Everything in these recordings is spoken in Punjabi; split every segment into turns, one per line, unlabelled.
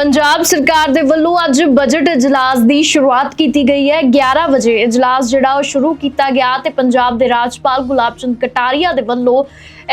ਪੰਜਾਬ ਸਰਕਾਰ ਦੇ ਵੱਲੋਂ ਅੱਜ ਬਜਟ ਇਜਲਾਸ ਦੀ ਸ਼ੁਰੂਆਤ ਕੀਤੀ ਗਈ ਹੈ। 11 ਵਜੇ ਇਜਲਾਸ ਜਿਹੜਾ ਉਹ ਸ਼ੁਰੂ ਕੀਤਾ ਗਿਆ ਤੇ ਪੰਜਾਬ ਦੇ ਰਾਜਪਾਲ ਗੁਲਾਬ ਚੰਦ ਕਟਾਰੀਆ ਦੇ ਵੱਲੋਂ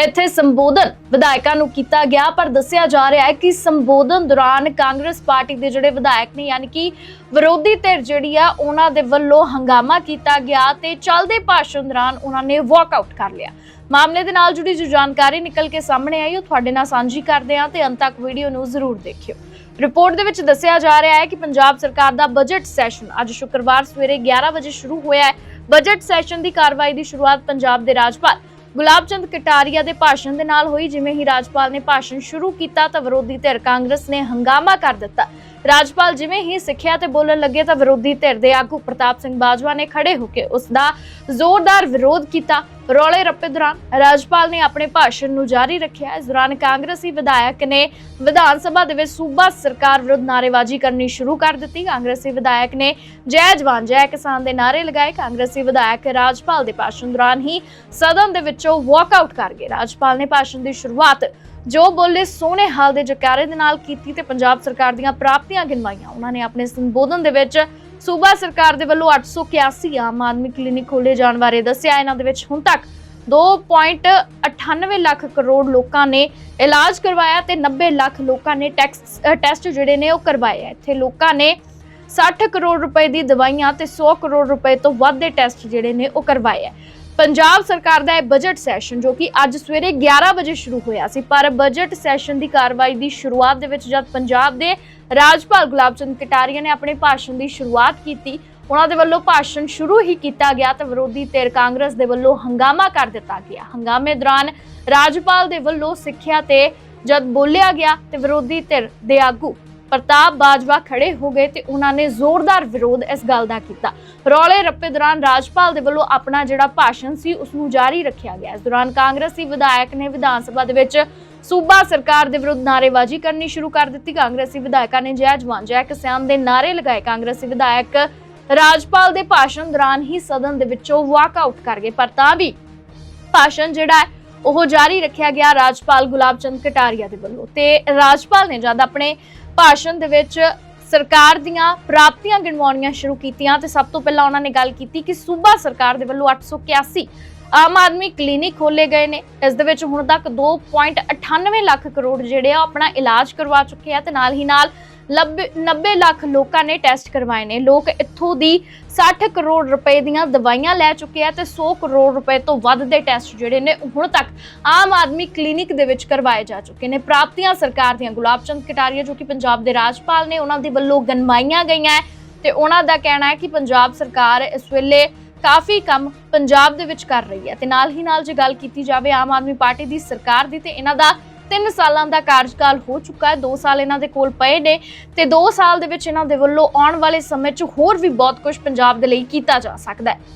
ਇੱਥੇ ਸੰਬੋਧਨ ਵਿਧਾਇਕਾਂ ਨੂੰ ਕੀਤਾ ਗਿਆ। ਪਰ ਦੱਸਿਆ ਜਾ ਰਿਹਾ ਹੈ ਕਿ ਸੰਬੋਧਨ ਦੌਰਾਨ ਕਾਂਗਰਸ ਪਾਰਟੀ ਦੇ ਜਿਹੜੇ ਵਿਧਾਇਕ ਨੇ, ਯਾਨੀ ਕਿ ਵਿਰੋਧੀ ਧਿਰ ਜਿਹੜੀ ਆ, ਉਹਨਾਂ ਦੇ ਵੱਲੋਂ ਹੰਗਾਮਾ ਕੀਤਾ ਗਿਆ ਤੇ ਚੱਲਦੇ ਭਾਸ਼ਣ ਦੌਰਾਨ ਉਹਨਾਂ ਨੇ ਵਾਕਆਊਟ ਕਰ ਲਿਆ। ਮਾਮਲੇ ਦੇ ਨਾਲ ਜੁੜੀ ਜੋ ਜਾਣਕਾਰੀ ਨਿਕਲ ਕੇ ਸਾਹਮਣੇ ਆਈ, ਉਹ ਤੁਹਾਡੇ ਨਾਲ ਸਾਂਝੀ ਕਰਦੇ ਹਾਂ ਤੇ ਅੰਤ ਤੱਕ ਵੀਡੀਓ ਨੂੰ ਜ਼ਰੂਰ ਦੇਖਿਓ। ਰਿਪੋਰਟ ਦੇ ਵਿੱਚ ਦੱਸਿਆ ਜਾ ਰਿਹਾ ਹੈ ਕਿ ਪੰਜਾਬ ਸਰਕਾਰ ਦਾ ਬਜਟ ਸੈਸ਼ਨ ਅੱਜ ਸ਼ੁੱਕਰਵਾਰ ਸਵੇਰੇ 11 ਵਜੇ ਸ਼ੁਰੂ ਹੋਇਆ ਹੈ। ਬਜਟ ਸੈਸ਼ਨ ਦੀ ਕਾਰਵਾਈ ਦੀ ਸ਼ੁਰੂਆਤ ਪੰਜਾਬ ਦੇ ਰਾਜਪਾਲ ਗੁਲਾਬ ਚੰਦ ਕਟਾਰੀਆ ਦੇ ਭਾਸ਼ਣ ਦੇ ਨਾਲ ਹੋਈ, ਜਿਵੇਂ ਹੀ ਰਾਜਪਾਲ ਨੇ ਭਾਸ਼ਣ ਸ਼ੁਰੂ ਕੀਤਾ ਤਾਂ ਵਿਰੋਧੀ ਧਿਰ ਕਾਂਗਰਸ ਨੇ ਹੰਗਾਮਾ ਕਰ ਦਿੱਤਾ। ਰਾਜਪਾਲ ਜਿਵੇਂ ਹੀ ਸਿੱਖਿਆ ਤੇ ਬੋਲਣ ਲੱਗੇ ਤਾਂ ਵਿਰੋਧੀ ਧਿਰ ਦੇ ਆਗੂ ਪ੍ਰਤਾਪ ਸਿੰਘ ਬਾਜਵਾ ਨੇ ਖੜੇ ਹੋ ਕੇ ਉਸ ਦਾ ਜ਼ੋਰਦਾਰ ਵਿਰੋਧ ਕੀਤਾ। ਰੌਲੇ ਰੱਪੇ ਦੌਰਾਨ ਰਾਜਪਾਲ ਨੇ ਆਪਣੇ ਭਾਸ਼ਣ ਨੂੰ ਜਾਰੀ ਰੱਖਿਆ। ਇਸ ਦੌਰਾਨ ਕਾਂਗਰਸੀ ਵਿਧਾਇਕ ਨੇ ਵਿਧਾਨ ਸਭਾ ਦੇ ਵਿੱਚ ਸੂਬਾ ਸਰਕਾਰ ਵਿਰੁੱਧ ਨਾਅਰੇਬਾਜ਼ੀ ਕਰਨੀ ਸ਼ੁਰੂ ਕਰ ਦਿੱਤੀ। ਕਾਂਗਰਸੀ ਵਿਧਾਇਕ ਨੇ ਜੈ ਜਵਾਨ, ਜੈ ਕਿਸਾਨ ਦੇ ਨਾਅਰੇ ਲਗਾਏ। ਕਾਂਗਰਸੀ ਵਿਧਾਇਕ ਰਾਜਪਾਲ ਦੇ ਭਾਸ਼ਣ ਦੌਰਾਨ ਹੀ ਸਦਨ ਦੇ ਵਿੱਚੋਂ ਵਾਕ ਆਊਟ ਕਰ ਗਏ। ਰਾਜਪਾਲ ਨੇ ਭਾਸ਼ਣ ਦੀ ਸ਼ੁਰੂਆਤ ਜੋ ਬੋਲੇ ਸੋਹਣੇ ਹਾਲ ਦੇ ਜਕਾਰੇ ਦੇ ਨਾਲ ਕੀਤੀ ਤੇ ਪੰਜਾਬ ਸਰਕਾਰ ਦੀਆਂ ਪ੍ਰਾਪਤੀਆਂ ਗਿਣਵਾਈਆਂ। ਉਹਨਾਂ ਨੇ ਆਪਣੇ ਸੰਬੋਧਨ ਦੇ ਵਿੱਚ ਸੂਬਾ ਸਰਕਾਰ ਦੇ ਵੱਲੋਂ 881 ਆਮ ਆਦਮੀ ਕਲੀਨਿਕ ਖੋਲੇ ਜਾਣ ਬਾਰੇ ਦੱਸਿਆ। ਇਹਨਾਂ ਦੇ ਵਿੱਚ ਹੁਣ ਤੱਕ 2.98 ਲੱਖ ਕਰੋੜ ਲੋਕਾਂ ਨੇ ਇਲਾਜ ਕਰਵਾਇਆ ਤੇ 90 ਲੱਖ ਲੋਕਾਂ ਨੇ ਟੈਕਸ ਟੈਸਟ ਜਿਹੜੇ ਨੇ ਉਹ ਕਰਵਾਏ ਆ। ਇੱਥੇ ਲੋਕਾਂ ਨੇ 60 ਕਰੋੜ ਰੁਪਏ ਦੀ ਦਵਾਈਆਂ ਤੇ 100 ਕਰੋੜ ਰੁਪਏ ਤੋਂ ਵੱਧ ਦੇ ਟੈਸਟ ਜਿਹੜੇ ਨੇ ਉਹ ਕਰਵਾਏ ਆ। ਪੰਜਾਬ ਸਰਕਾਰ ਦਾ ਇਹ ਬਜਟ ਸੈਸ਼ਨ ਜੋ ਕਿ ਅੱਜ ਸਵੇਰੇ 11 ਵਜੇ ਸ਼ੁਰੂ ਹੋਇਆ ਸੀ, ਪਰ ਬਜਟ ਸੈਸ਼ਨ ਦੀ ਕਾਰਵਾਈ ਦੀ ਸ਼ੁਰੂਆਤ ਦੇ ਵਿੱਚ ਜਦ ਪੰਜਾਬ ਦੇ ਰਾਜਪਾਲ ਗੁਲਾਬ ਚੰਦ ਕਟਾਰੀਆ ਨੇ ਆਪਣੇ ਭਾਸ਼ਣ ਦੀ ਸ਼ੁਰੂਆਤ ਕੀਤੀ, ਉਹਨਾਂ ਦੇ ਵੱਲੋਂ ਭਾਸ਼ਣ ਸ਼ੁਰੂ ਹੀ ਕੀਤਾ ਗਿਆ ਤਾਂ ਵਿਰੋਧੀ ਧਿਰ ਕਾਂਗਰਸ ਦੇ ਵੱਲੋਂ ਹੰਗਾਮਾ ਕਰ ਦਿੱਤਾ ਗਿਆ। ਹੰਗਾਮੇ ਦੌਰਾਨ ਰਾਜਪਾਲ ਦੇ ਵੱਲੋਂ ਸਿੱਖਿਆ ਤੇ ਜਦ ਬੋਲਿਆ ਗਿਆ ਤੇ ਵਿਰੋਧੀ ਧਿਰ ਦੇ ਆਗੂ ਪ੍ਰਤਾਪ ਬਾਜਵਾ ਖੜੇ ਹੋ ਗਏ ਤੇ ਉਹਨਾਂ ਨੇ ਜ਼ੋਰਦਾਰ ਵਿਰੋਧ ਇਸ ਗੱਲ ਦਾ ਕੀਤਾ। ਰੌਲੇ ਰੱਪੇ ਦੌਰਾਨ ਰਾਜਪਾਲ ਦੇ ਵੱਲੋਂ ਆਪਣਾ ਜਿਹੜਾ ਭਾਸ਼ਣ ਸੀ, ਉਸ ਨੂੰ ਜਾਰੀ ਰੱਖਿਆ ਗਿਆ। ਇਸ ਦੌਰਾਨ ਕਾਂਗਰਸੀ ਵਿਧਾਇਕ ਨੇ ਵਿਧਾਨ ਸਭਾ ਦੇ ਵਿੱਚ ਸੂਬਾ ਸਰਕਾਰ ਦੇ ਵਿਰੁੱਧ ਨਾਅਰੇਬਾਜ਼ੀ ਕਰਨੀ ਸ਼ੁਰੂ ਕਰ ਦਿੱਤੀ। ਕਾਂਗਰਸੀ ਵਿਧਾਇਕਾਂ ਨੇ ਜੈ ਜਵਾਨ, ਜੈ ਕਿਸਾਨ ਦੇ ਨਾਅਰੇ ਲਗਾਏ। ਕਾਂਗਰਸੀ ਵਿਧਾਇਕ ਰਾਜਪਾਲ ਦੇ ਭਾਸ਼ਣ ਦੌਰਾਨ ਹੀ ਸਦਨ ਦੇ ਵਿੱਚੋਂ ਵਾਕਆਊਟ ਕਰ ਗਏ। ਪਰ ਤਾਂ ਵੀ ਭਾਸ਼ਣ ਜਿਹੜਾ ਹੈ, ਉਹ ਜਾਰੀ ਰੱਖਿਆ ਗਿਆ ਰਾਜਪਾਲ ਗੁਲਾਬ ਚੰਦ ਕਟਾਰੀਆ ਦੇ ਵੱਲੋਂ। ਤੇ ਰਾਜਪਾਲ ਨੇ ਜਦ ਆਪਣੇ ਭਾਸ਼ਣ ਦੇ ਵਿੱਚ ਸਰਕਾਰ ਦੀਆਂ ਪ੍ਰਾਪਤੀਆਂ ਗਿਣਵਾਉਣੀਆਂ ਸ਼ੁਰੂ ਕੀਤੀਆਂ ਤੇ ਸਭ ਤੋਂ ਪਹਿਲਾਂ ਉਹਨਾਂ ਨੇ ਗੱਲ ਕੀਤੀ ਕਿ ਸੂਬਾ ਸਰਕਾਰ ਦੇ ਵੱਲੋਂ 881 ਆਮ ਆਦਮੀ ਕਲੀਨਿਕ ਖੋਲੇ ਗਏ ਨੇ। ਇਸ ਦੇ ਵਿੱਚ ਹੁਣ ਤੱਕ 2.98 ਲੱਖ ਕਰੋੜ ਜਿਹੜੇ ਆ ਉਹ ਆਪਣਾ ਇਲਾਜ ਕਰਵਾ ਚੁੱਕੇ ਆ ਤੇ ਨਾਲ ਹੀ ਨਾਲ 90 ਲੱਖ ਲੋਕਾਂ ਨੇ ਟੈਸਟ ਕਰਵਾਏ ਨੇ। ਲੋਕ ਇੱਥੋਂ ਦੀ 60 ਕਰੋੜ ਰੁਪਏ ਦੀਆਂ ਦਵਾਈਆਂ ਲੈ ਚੁੱਕੇ ਆ ਤੇ 100 ਕਰੋੜ ਰੁਪਏ ਤੋਂ ਵੱਧ ਦੇ ਟੈਸਟ ਜਿਹੜੇ ਨੇ ਹੁਣ ਤੱਕ ਆਮ ਆਦਮੀ ਕਲੀਨਿਕ ਦੇ ਵਿੱਚ ਕਰਵਾਏ ਜਾ ਚੁੱਕੇ ਨੇ। ਪ੍ਰਾਪਤੀਆਂ ਸਰਕਾਰ ਦੀਆਂ ਗੁਲਾਬ ਚੰਦ ਕਟਾਰੀਆ ਜੋ ਕਿ ਪੰਜਾਬ ਦੇ ਰਾਜਪਾਲ ਨੇ ਉਹਨਾਂ ਦੇ ਵੱਲੋਂ ਗਨਮਾਈਆਂ ਗਈਆਂ ਤੇ ਉਹਨਾਂ ਦਾ ਕਹਿਣਾ ਹੈ ਕਿ ਪੰਜਾਬ ਸਰਕਾਰ ਇਸ ਵੇਲੇ ਕਾਫੀ ਕੰਮ ਪੰਜਾਬ ਦੇ ਵਿੱਚ ਕਰ ਰਹੀ ਹੈ ਤੇ ਨਾਲ ਹੀ ਨਾਲ ਜੇ ਗੱਲ ਕੀਤੀ ਜਾਵੇ ਆਮ ਆਦਮੀ ਪਾਰਟੀ ਦੀ ਸਰਕਾਰ ਦੀ ਤੇ ਇਹਨਾਂ ਦਾ 3 ਸਾਲਾਂ ਦਾ ਕਾਰਜਕਾਲ ਹੋ ਚੁੱਕਾ ਹੈ। 2 ਸਾਲ ਇਹਨਾਂ ਦੇ ਕੋਲ ਪਏ ਨੇ ਤੇ 2 ਸਾਲ ਦੇ ਵਿੱਚ ਇਹਨਾਂ ਦੇ ਵੱਲੋਂ ਆਉਣ ਵਾਲੇ ਸਮੇਂ 'ਚ ਹੋਰ ਵੀ ਬਹੁਤ ਕੁਝ ਪੰਜਾਬ ਦੇ ਲਈ ਕੀਤਾ ਜਾ ਸਕਦਾ ਹੈ।